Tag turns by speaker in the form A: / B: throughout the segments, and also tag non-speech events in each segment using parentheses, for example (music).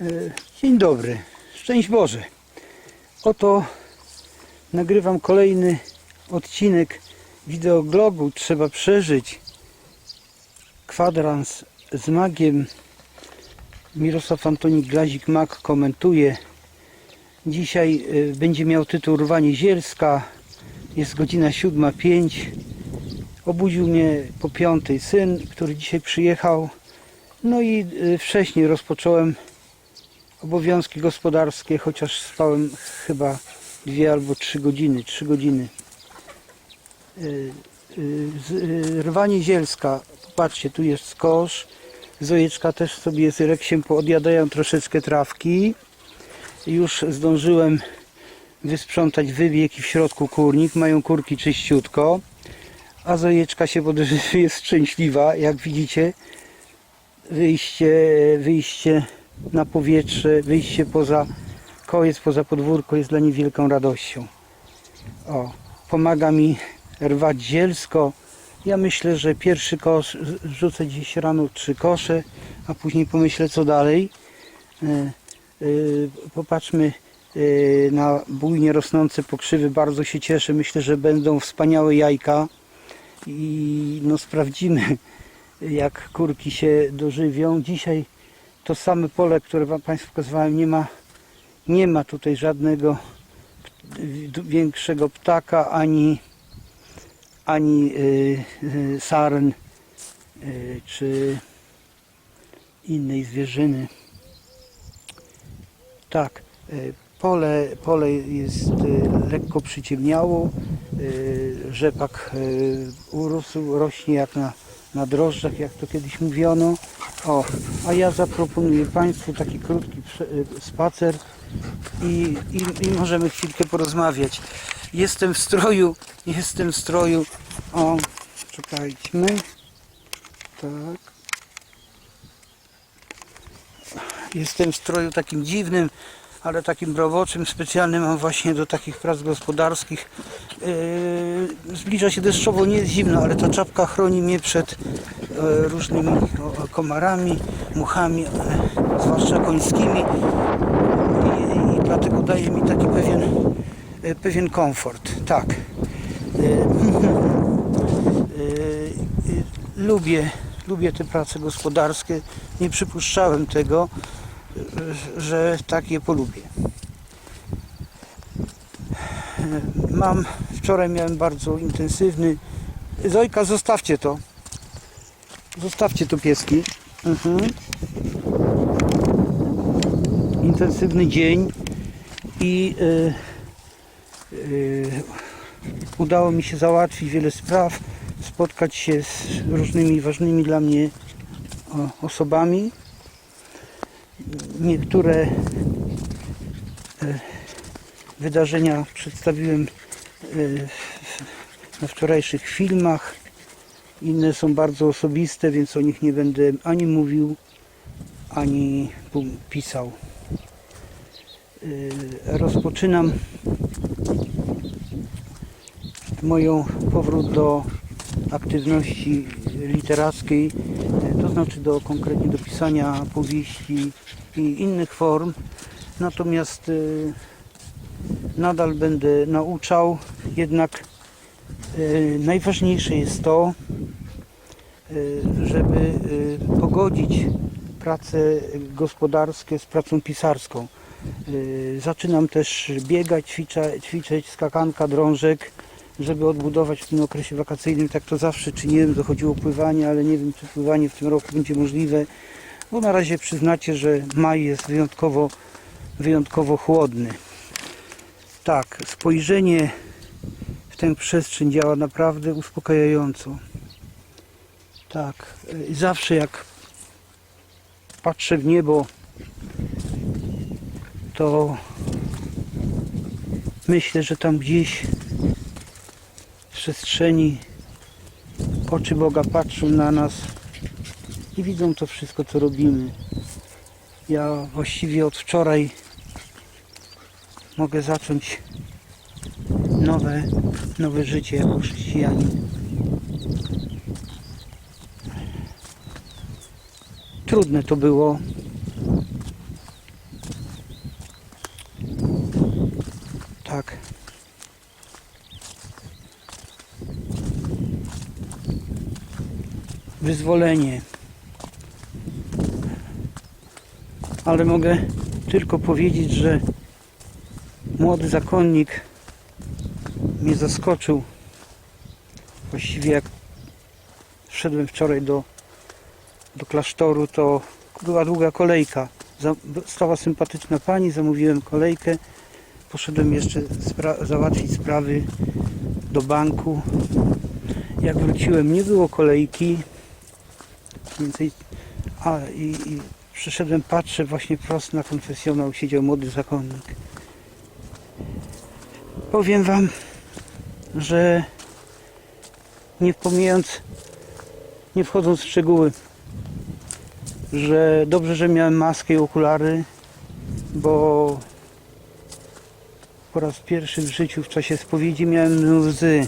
A: E, Dzień dobry, szczęść Boże. Oto nagrywam kolejny odcinek wideoblogu Trzeba przeżyć. Kwadrans z magiem. Mirosław Antoni Glazik-Mag komentuje. Dzisiaj e, będzie miał tytuł Rwanie Zielska. Jest godzina 7.05. Obudził mnie po piątej syn, który dzisiaj przyjechał. No i e, wcześniej rozpocząłem obowiązki gospodarskie, chociaż spałem chyba dwie albo trzy godziny, trzy godziny. Y, y, y, Rwanie zielska, popatrzcie, tu jest kosz, Zojeczka też sobie z Reksiem poodjadają troszeczkę trawki. Już zdążyłem wysprzątać wybieg i w środku kurnik, mają kurki czyściutko, a Zojeczka się podejrzewam (laughs) jest szczęśliwa, jak widzicie. Wyjście, wyjście na powietrze, wyjście poza koniec, poza podwórko jest dla niej wielką radością. O, pomaga mi rwać zielsko. Ja myślę, że pierwszy kosz rzucę dziś rano trzy kosze, a później pomyślę co dalej. E, e, Popatrzmy e, na bujnie rosnące pokrzywy. Bardzo się cieszę. Myślę, że będą wspaniałe jajka i no sprawdzimy (laughs) jak kurki się dożywią. Dzisiaj to same pole, które Wam Państwu pokazywałem, nie ma, nie ma tutaj żadnego większego ptaka, ani, ani y, y, saren, y, czy innej zwierzyny. Tak, pole, pole jest lekko przyciemniało, rzepak urósł, rośnie jak na, na drożdżach, jak to kiedyś mówiono. O, a ja zaproponuję Państwu taki krótki y, spacer i, i, i możemy chwilkę porozmawiać. Jestem w stroju, jestem w stroju. O, czekajmy. Tak. Jestem w stroju takim dziwnym, ale takim roboczym, specjalnym mam właśnie do takich prac gospodarskich. Yy, zbliża się deszczowo, nie jest zimno, ale ta czapka chroni mnie przed e, różnymi o, komarami, muchami, e, zwłaszcza końskimi i, dlatego daje mi taki pewien, e, pewien komfort. Tak. (laughs) Lubię, lubię te prace gospodarskie. Nie przypuszczałem tego, że tak je polubię. Mam, wczoraj miałem bardzo intensywny. Zojka, zostawcie to. Zostawcie to pieski. Mhm. Intensywny dzień i y, y, udało mi się załatwić wiele spraw, spotkać się z różnymi ważnymi dla mnie osobami. Niektóre y, wydarzenia przedstawiłem y, na wczorajszych filmach. Inne są bardzo osobiste, więc o nich nie będę ani mówił, ani pisał. Y, Rozpoczynam moją powrót do aktywności literackiej, znaczy do konkretnie do pisania powieści i innych form. Natomiast y, nadal będę nauczał, jednak y, najważniejsze jest to, y, żeby y, pogodzić prace gospodarskie z pracą pisarską. Y, Zaczynam też biegać, ćwicza, ćwiczyć, skakanka, drążek, żeby odbudować w tym okresie wakacyjnym. Tak to zawsze czyniłem, dochodziło pływanie, ale nie wiem, czy pływanie w tym roku będzie możliwe, bo na razie przyznacie, że maj jest wyjątkowo, wyjątkowo chłodny. Tak, spojrzenie w tę przestrzeń działa naprawdę uspokajająco. Tak, zawsze jak patrzę w niebo, to myślę, że tam gdzieś przestrzeni oczy Boga patrzą na nas i widzą to wszystko, co robimy. Ja właściwie od wczoraj mogę zacząć nowe, nowe życie jako chrześcijanin. Trudne to było, Tak. Wyzwolenie. Ale mogę tylko powiedzieć, że młody zakonnik mnie zaskoczył. Właściwie jak wszedłem wczoraj do, do klasztoru, to była długa kolejka. Stała sympatyczna pani, zamówiłem kolejkę. Poszedłem jeszcze spra- załatwić sprawy do banku. Jak wróciłem, nie było kolejki. Więcej, a i, i przyszedłem, patrzę, właśnie prosto na konfesjonał siedział młody zakonnik. Powiem wam, że nie pomijając, nie wchodząc w szczegóły, że dobrze, że miałem maskę i okulary, bo po raz pierwszy w życiu w czasie spowiedzi miałem łzy.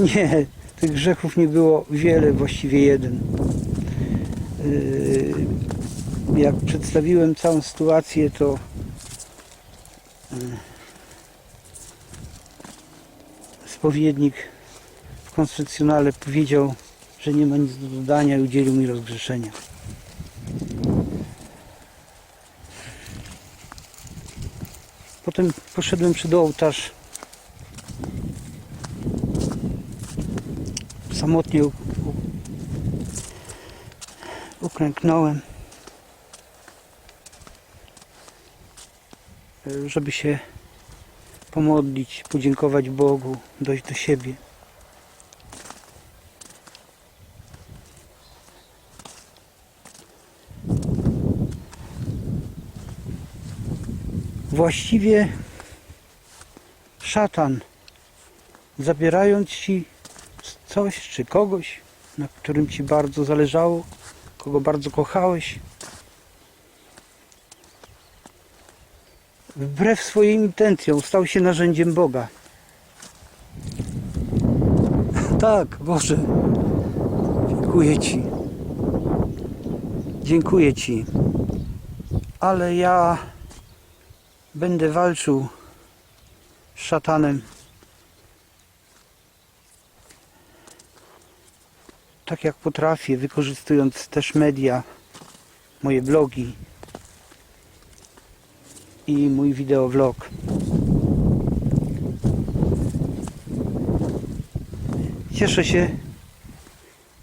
A: Nie, tych grzechów nie było wiele, właściwie jeden. Yy, Jak przedstawiłem całą sytuację, to yy, spowiednik w konfesjonale powiedział, że nie ma nic do dodania i udzielił mi rozgrzeszenia. Potem poszedłem przed ołtarz. Samotnie uklęknąłem, e, żeby się pomodlić, podziękować Bogu, dojść do siebie. Właściwie szatan, zabierając ci coś czy kogoś, na którym ci bardzo zależało, kogo bardzo kochałeś, wbrew swoim intencjom stał się narzędziem Boga. (laughs) Tak, Boże, dziękuję Ci. Dziękuję Ci. Ale ja będę walczył z szatanem tak jak potrafię, wykorzystując też media, moje blogi i mój wideovlog. Cieszę się,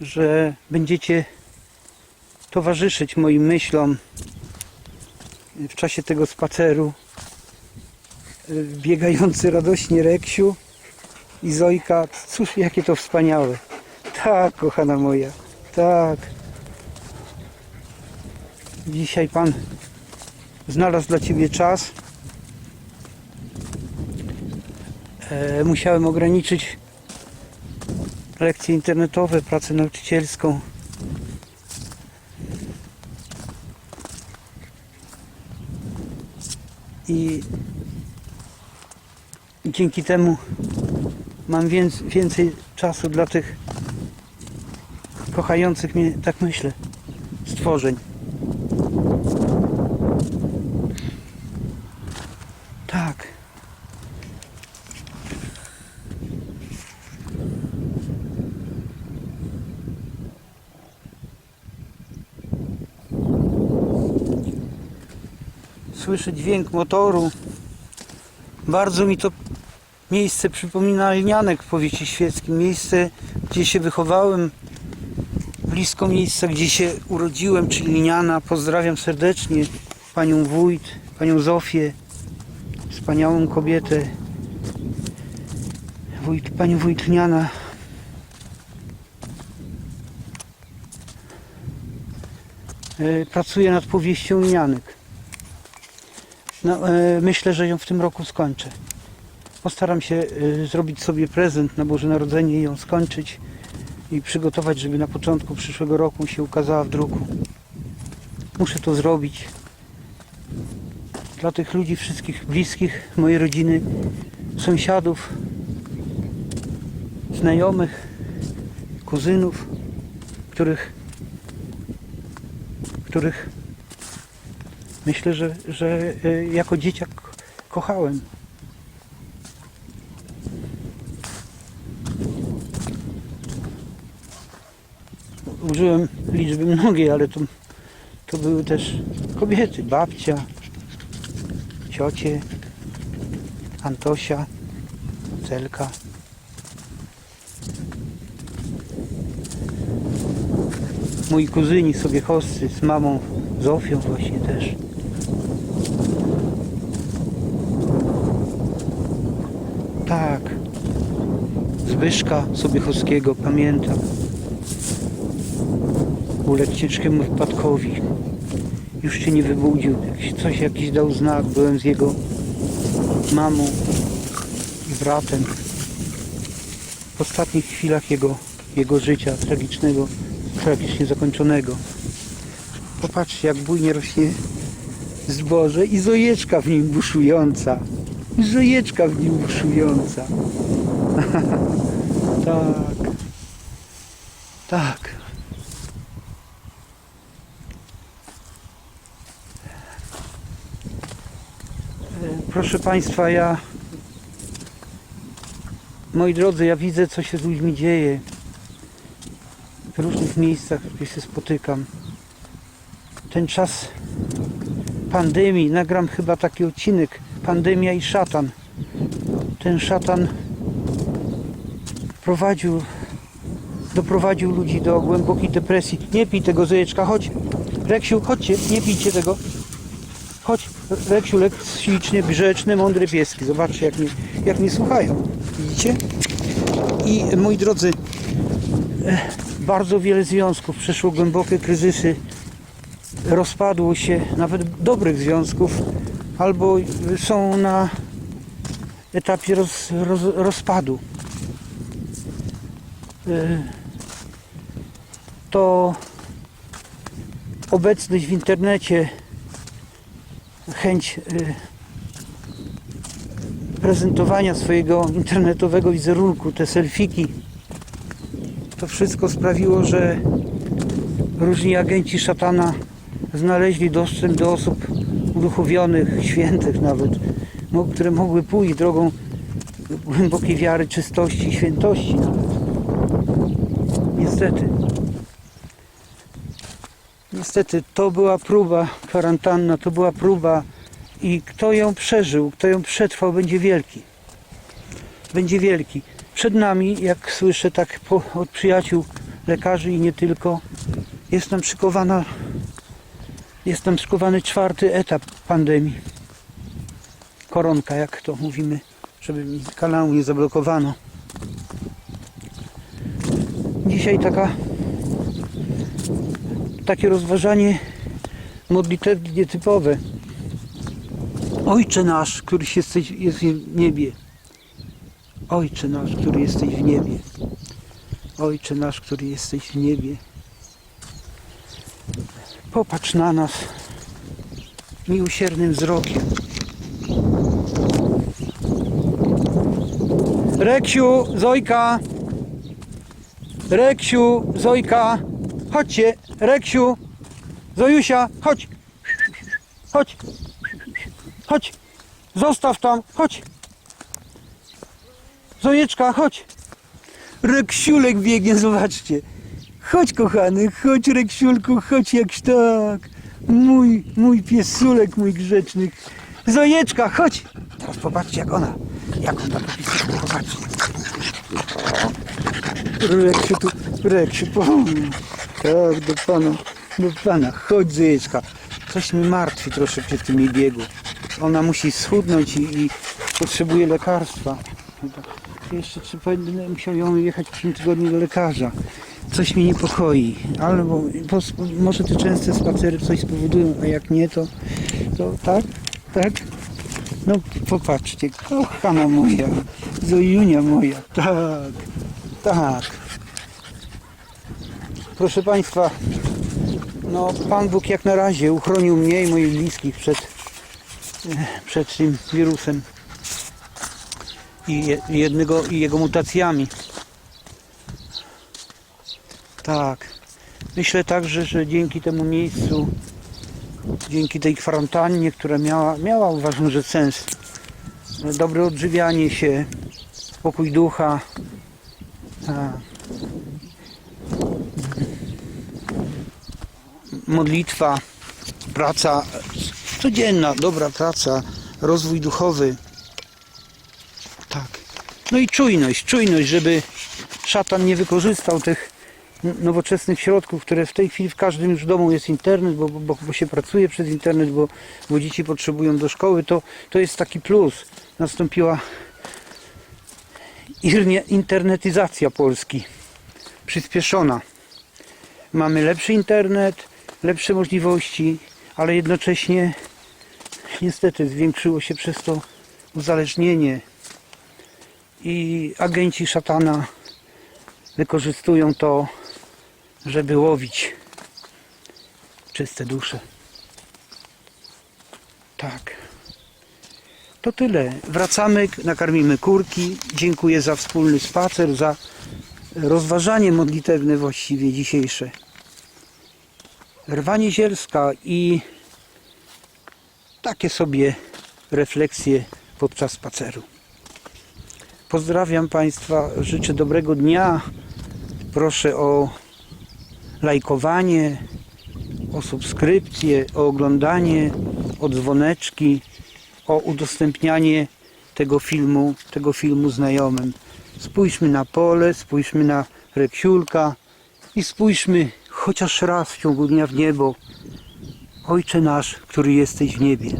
A: że będziecie towarzyszyć moim myślom w czasie tego spaceru. Biegający radośnie Reksiu i Zojka, cóż jakie to wspaniałe. Tak, kochana moja, tak. Dzisiaj Pan znalazł dla Ciebie czas. E, musiałem ograniczyć lekcje internetowe, pracę nauczycielską. I dzięki temu mam więc, więcej czasu dla tych kochających mnie, tak myślę, stworzeń. Tak. Słyszę dźwięk motoru. Bardzo mi to miejsce przypomina Lnianek w powiecie świeckim. Miejsce, gdzie się wychowałem, blisko miejsca, gdzie się urodziłem, czyli Liniana. Pozdrawiam serdecznie panią wójt, panią Zofię, wspaniałą kobietę, wójt, panią wójt Lniana. E, Pracuję nad powieścią Lnianek. No, e, myślę, że ją w tym roku skończę. Postaram się e, zrobić sobie prezent na Boże Narodzenie i ją skończyć i przygotować, żeby na początku przyszłego roku się ukazała w druku. Muszę to zrobić. Dla tych ludzi, wszystkich bliskich, mojej rodziny, sąsiadów, znajomych, kuzynów, których, których myślę, że, że e, jako dzieciak kochałem. Użyłem liczby mnogiej, ale to, to były też kobiety, babcia, ciocie, Antosia, Celka. Moi kuzyni sobie hosty z mamą Zofią właśnie też. Tak. Zbyszka Sobiechowskiego pamiętam. Uległ ciężkiemu wypadkowi. Już się nie wybudził. Coś jakiś dał znak. Byłem z jego mamą i bratem. W ostatnich chwilach jego, jego życia tragicznego, tragicznie zakończonego. Popatrzcie, jak bujnie rośnie zboże i zojeczka w nim buszująca. Zojeczka w nim buszująca. (laughs) tak. Tak. Proszę Państwa, ja moi drodzy, ja widzę co się z ludźmi dzieje w różnych miejscach, gdzie się spotykam. Ten czas pandemii, nagram chyba taki odcinek Pandemia i szatan. Ten szatan prowadził, doprowadził ludzi do głębokiej depresji. Nie pij tego zajeczka, chodź. Reksiu, chodźcie, nie pijcie tego. Chodź, Reksiu, lek śliczny, grzeczny, mądry pieski. Zobaczcie, jak mnie, jak mnie słuchają. Widzicie? I moi drodzy, eh, bardzo wiele związków przeszło głębokie kryzysy, rozpadło się, nawet dobrych związków, albo są na etapie roz, roz, rozpadu. Eh, To obecność w internecie, chęć y, prezentowania swojego internetowego wizerunku, te selfiki, to wszystko sprawiło, że różni agenci szatana znaleźli dostęp do osób uduchowionych, świętych nawet, które mogły pójść drogą głębokiej wiary, czystości i świętości nawet. Niestety. Niestety to była próba, kwarantanna to była próba i kto ją przeżył, kto ją przetrwał, będzie wielki. Będzie wielki. Przed nami, jak słyszę tak po, od przyjaciół, lekarzy i nie tylko, jest nam szykowana, jest nam szykowany czwarty etap pandemii. Koronka, jak to mówimy, żeby mi kanału nie zablokowano. Dzisiaj taka takie rozważanie modlitewnie typowe. Ojcze nasz, któryś jesteś jest w niebie. Ojcze nasz, który jesteś w niebie. Ojcze nasz, który jesteś w niebie. Popatrz na nas miłosiernym wzrokiem. Reksiu, Zojka! Reksiu, Zojka! Chodźcie, Reksiu, Zojusia, chodź. Chodź. Chodź. Zostaw tam, chodź. Zojeczka, chodź. Reksiulek biegnie, zobaczcie. Chodź kochany, chodź Reksiulku, chodź jakś tak. Mój, mój piesulek, mój grzeczny. Zojeczka, chodź. Teraz popatrzcie jak ona, jak ona to pisuje, popatrzcie. Reksiu tu, Reksiu, pomóż. Tak, do pana, do pana. Chodź Zyjeczka. Coś mi martwi troszeczkę w tym jej biegu. Ona musi schudnąć i, i potrzebuje lekarstwa. Jeszcze czy będę musiał ją jechać w przyszłym tygodniu do lekarza. Coś mnie niepokoi. Albo bo, może te częste spacery coś spowodują, a jak nie, to, to tak, tak. No popatrzcie, kochana moja, Zojunia moja, tak, tak. Proszę Państwa, no Pan Bóg jak na razie uchronił mnie i moich bliskich przed, przed tym wirusem i je- i jednego i jego mutacjami. Tak. Myślę także, że dzięki temu miejscu, dzięki tej kwarantannie, która miała, miała uważam, że sens, dobre odżywianie się, spokój ducha, a, modlitwa, praca codzienna, dobra praca, rozwój duchowy. Tak. No i czujność, czujność, żeby szatan nie wykorzystał tych nowoczesnych środków, które w tej chwili w każdym już domu jest internet, bo, bo, bo się pracuje przez internet, bo, bo dzieci potrzebują do szkoły, to, to jest taki plus. Nastąpiła internetyzacja Polski, przyspieszona. Mamy lepszy internet, lepsze możliwości, ale jednocześnie niestety zwiększyło się przez to uzależnienie i agenci szatana wykorzystują to, żeby łowić czyste dusze. Tak. To tyle. Wracamy, nakarmimy kurki. Dziękuję za wspólny spacer, za rozważanie modlitewne właściwie dzisiejsze. Rwanie zielska i takie sobie refleksje podczas spaceru. Pozdrawiam Państwa, życzę dobrego dnia. Proszę o lajkowanie, o subskrypcję, o oglądanie, o dzwoneczki, o udostępnianie tego filmu, tego filmu znajomym. Spójrzmy na pole, spójrzmy na reksiulka i spójrzmy chociaż raz w ciągu dnia w niebo. Ojcze nasz, który jesteś w niebie.